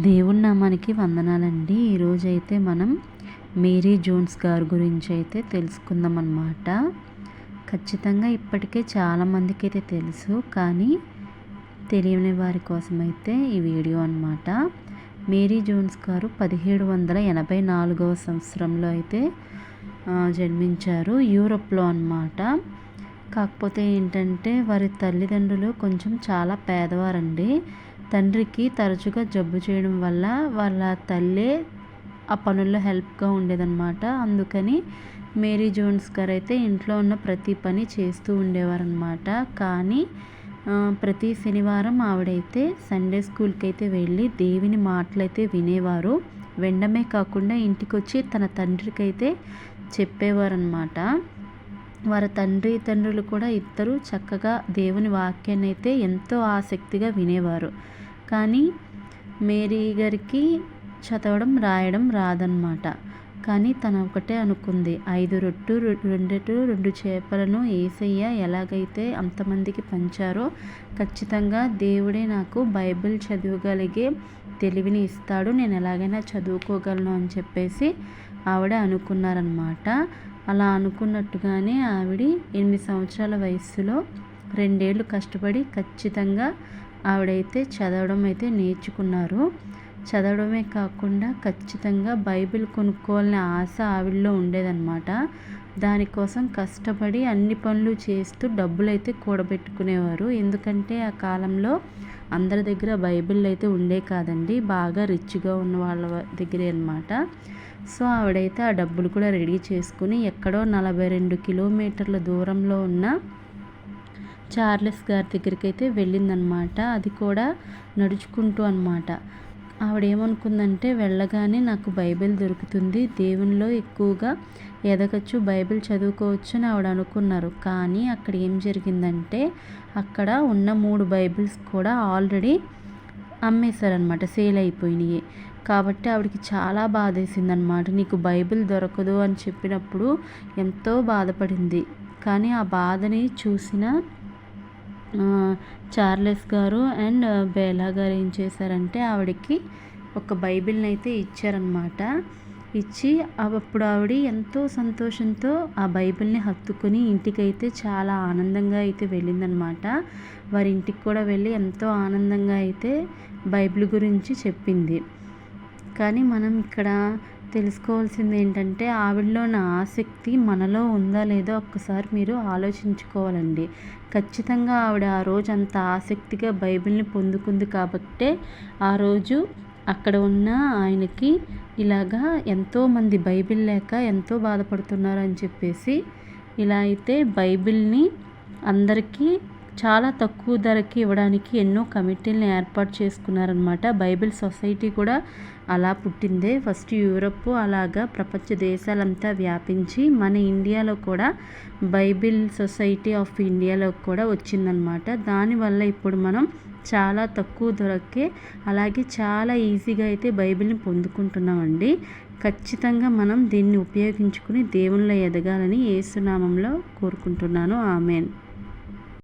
దేవుడి నామానికి వందనాలండి. ఈరోజు అయితే మనం మేరీ జోన్స్ గారి గురించి అయితే తెలుసుకుందాం అన్నమాట ఖచ్చితంగా ఇప్పటికే చాలామందికి అయితే తెలుసు కానీ తెలియని వారి కోసం అయితే ఈ వీడియో అనమాట మేరీ జోన్స్ గారు పదిహేడు వందల ఎనభై నాలుగవ సంవత్సరంలో అయితే జన్మించారు. యూరోప్లో అనమాట కాకపోతే ఏంటంటే వారి తల్లిదండ్రులు కొంచెం చాలా పేదవారండి. తండ్రికి తరచుగా జబ్బు చేయడం వల్ల వాళ్ళ తల్లే ఆ పనుల్లో హెల్ప్గా ఉండేదన్నమాట. అందుకని మేరీ జోన్స్ గారు అయితే ఇంట్లో ఉన్న ప్రతి పని చేస్తూ ఉండేవారనమాట కానీ ప్రతి శనివారం ఆవిడైతే సండే స్కూల్కి అయితే వెళ్ళి దేవుని మాటలైతే వినేవారు. వెండమే కాకుండా ఇంటికి వచ్చి తన తండ్రికి అయితే చెప్పేవారనమాట వారి తండ్రి తండ్రులు కూడా ఇద్దరు చక్కగా దేవుని వాక్యాన్ని అయితే ఎంతో ఆసక్తిగా వినేవారు. కానీ మేరీ గారికి చదవడం రాయడం రాదనమాట కానీ తన ఒకటే అనుకుంది ఐదు రొట్టు రెండెటు రెండు చేపలను ఏసయ్య ఎలాగైతే అంతమందికి పంచారో ఖచ్చితంగా దేవుడే నాకు బైబిల్ చదవగలిగే తెలివిని ఇస్తాడు నేను ఎలాగైనా చదువుకోగలను అని చెప్పేసి ఆవిడ అనుకున్నారనమాట అలా అనుకున్నట్టుగానే ఆవిడ ఎనిమిది సంవత్సరాల వయస్సులో రెండేళ్ళు కష్టపడి ఖచ్చితంగా ఆవిడైతే చదవడం అయితే నేర్చుకున్నారు. చదవడమే కాకుండా ఖచ్చితంగా బైబిల్ కొనుక్కోవాలనే ఆశ ఆవిడలో ఉండేదన్నమాట. దానికోసం కష్టపడి అన్ని పనులు చేస్తూ డబ్బులు అయితే కూడబెట్టుకునేవారు. ఎందుకంటే ఆ కాలంలో అందరి దగ్గర బైబిల్ అయితే ఉండే కాదండి. బాగా రిచ్గా ఉన్న వాళ్ళ దగ్గరే అనమాట సో ఆవిడైతే ఆ డబ్బులు కూడా రెడీ చేసుకుని ఎక్కడో నలభై రెండు కిలోమీటర్ల దూరంలో ఉన్న చార్లెస్ గారి దగ్గరికి అయితే వెళ్ళిందనమాట. అది కూడా నడుచుకుంటూ అనమాట. ఆవిడ ఏమనుకుందంటే వెళ్ళగానే నాకు బైబిల్ దొరుకుతుంది. దేవునిలో ఎక్కువగా ఎదగచ్చు బైబిల్ చదువుకోవచ్చు అని ఆవిడ అనుకున్నారు. కానీ అక్కడ ఏం జరిగిందంటే అక్కడ ఉన్న మూడు బైబిల్స్ కూడా ఆల్రెడీ అమ్మేశారనమాట. సేల్ అయిపోయినాయి. కాబట్టి ఆవిడకి చాలా బాధేసింది అనమాట నీకు బైబిల్ దొరకదు అని చెప్పినప్పుడు ఎంతో బాధపడింది. కానీ ఆ బాధని చూసిన చార్లెస్ గారు అండ్ బేలా గారు ఏం చేశారంటే ఆవిడకి ఒక బైబిల్ని అయితే ఇచ్చారనమాట ఇచ్చి అప్పుడు ఆవిడ ఎంతో సంతోషంతో ఆ బైబిల్ని హత్తుకుని ఇంటికైతే చాలా ఆనందంగా అయితే వెళ్ళిందనమాట వారి ఇంటికి కూడా వెళ్ళి ఎంతో ఆనందంగా అయితే బైబిల్ గురించి చెప్పింది. కానీ మనం ఇక్కడ తెలుసుకోవాల్సింది ఏంటంటే ఆవిడలో ఉన్న ఆసక్తి మనలో ఉందా లేదో ఒక్కసారి మీరు ఆలోచించుకోవాలండి. ఖచ్చితంగా ఆవిడ ఆ రోజు అంత ఆసక్తిగా బైబిల్ని పొందుకుంది కాబట్టే ఆ రోజు అక్కడ ఉన్న ఆయనకి ఇలాగా ఎంతోమంది బైబిల్ లేక ఎంతో బాధపడుతున్నారు అని చెప్పేసి ఇలా అయితే బైబిల్ని అందరికీ చాలా తక్కువ ధరకి ఇవ్వడానికి ఎన్నో కమిటీలను ఏర్పాటు చేసుకున్నారనమాట బైబిల్ సొసైటీ కూడా అలా పుట్టిందే. ఫస్ట్ యూరప్ అలాగా ప్రపంచ దేశాలంతా వ్యాపించి మన ఇండియాలో కూడా బైబిల్ సొసైటీ ఆఫ్ ఇండియాలో కూడా వచ్చిందనమాట దానివల్ల ఇప్పుడు మనం చాలా తక్కువ ధరకే అలాగే చాలా ఈజీగా అయితే బైబిల్ని పొందుకుంటున్నామండి. ఖచ్చితంగా మనం దీన్ని ఉపయోగించుకుని దేవుళ్ళ ఎదగాలని ఏసునామంలో కోరుకుంటున్నాను. ఆమెన్.